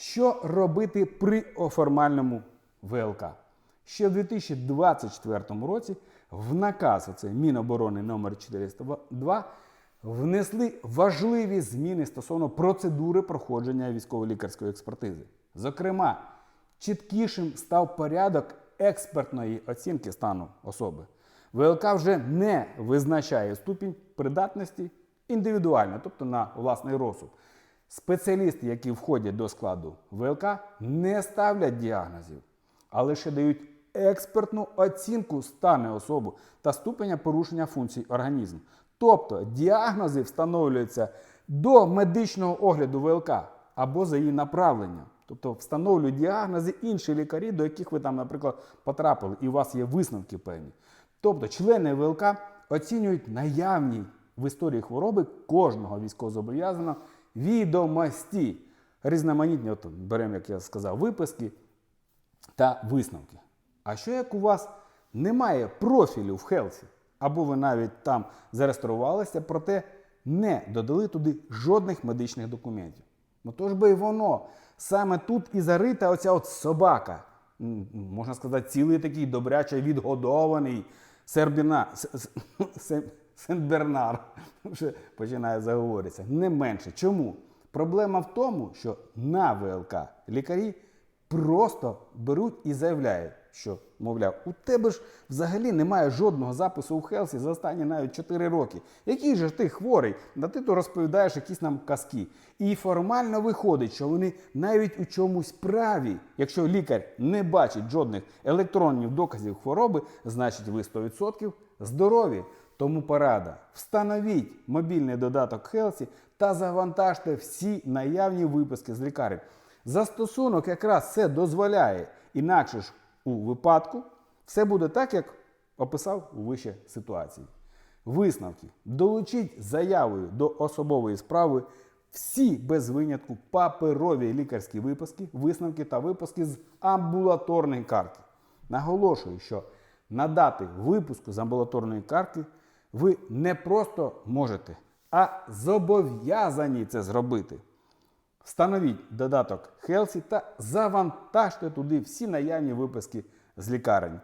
Що робити при оформальному ВЛК? Ще в 2024 році в наказ оце Міноборони номер 402 внесли важливі зміни стосовно процедури проходження військово-лікарської експертизи. Зокрема, чіткішим став порядок експертної оцінки стану особи. ВЛК вже не визначає ступінь придатності індивідуально, тобто на власний розсуд. Спеціалісти, які входять до складу ВЛК, не ставлять діагнозів, а лише дають експертну оцінку стану особи та ступеня порушення функцій організму. Тобто діагнози встановлюються до медичного огляду ВЛК або за її направленням. Тобто встановлюють діагнози інші лікарі, до яких ви там, наприклад, потрапили, і у вас є висновки певні. Тобто члени ВЛК оцінюють наявні в історії хвороби кожного військовозобов'язаного відомості. Різноманітні, от беремо, як я сказав, виписки та висновки. А що як у вас немає профілю в Хелсі, або ви навіть там зареєструвалися, проте не додали туди жодних медичних документів? Ну то ж би і воно. Саме тут і зарита оця от собака. Можна сказати, цілий такий добряче відгодований сербіна, с- с- се- Сен-Бернар. Вже починає заговоритися. Не менше. Чому? Проблема в тому, що на ВЛК лікарі просто беруть і заявляють, що, мовляв, у тебе ж взагалі немає жодного запису у Хелсі за останні навіть 4 роки. Який же ти хворий? Да ти то розповідаєш якісь нам казки. І формально виходить, що вони навіть у чомусь праві. Якщо лікар не бачить жодних електронних доказів хвороби, значить ви 100% здорові. Тому порада. Встановіть мобільний додаток Хелсі та завантажте всі наявні виписки з лікарень. Застосунок якраз це дозволяє. Інакше ж у випадку все буде так, як описав у вище ситуації. Висновки. Долучіть заявою до особової справи всі без винятку паперові лікарські виписки, висновки та виписки з амбулаторної картки. Наголошую, що надати випуску з амбулаторної картки ви не просто можете, а зобов'язані це зробити. Встановіть додаток Хелсі та завантажте туди всі наявні виписки з лікарень.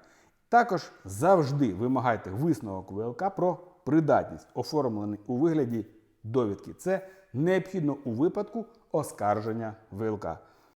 Також завжди вимагайте висновок ВЛК про придатність, оформлений у вигляді довідки. Це необхідно у випадку оскарження ВЛК.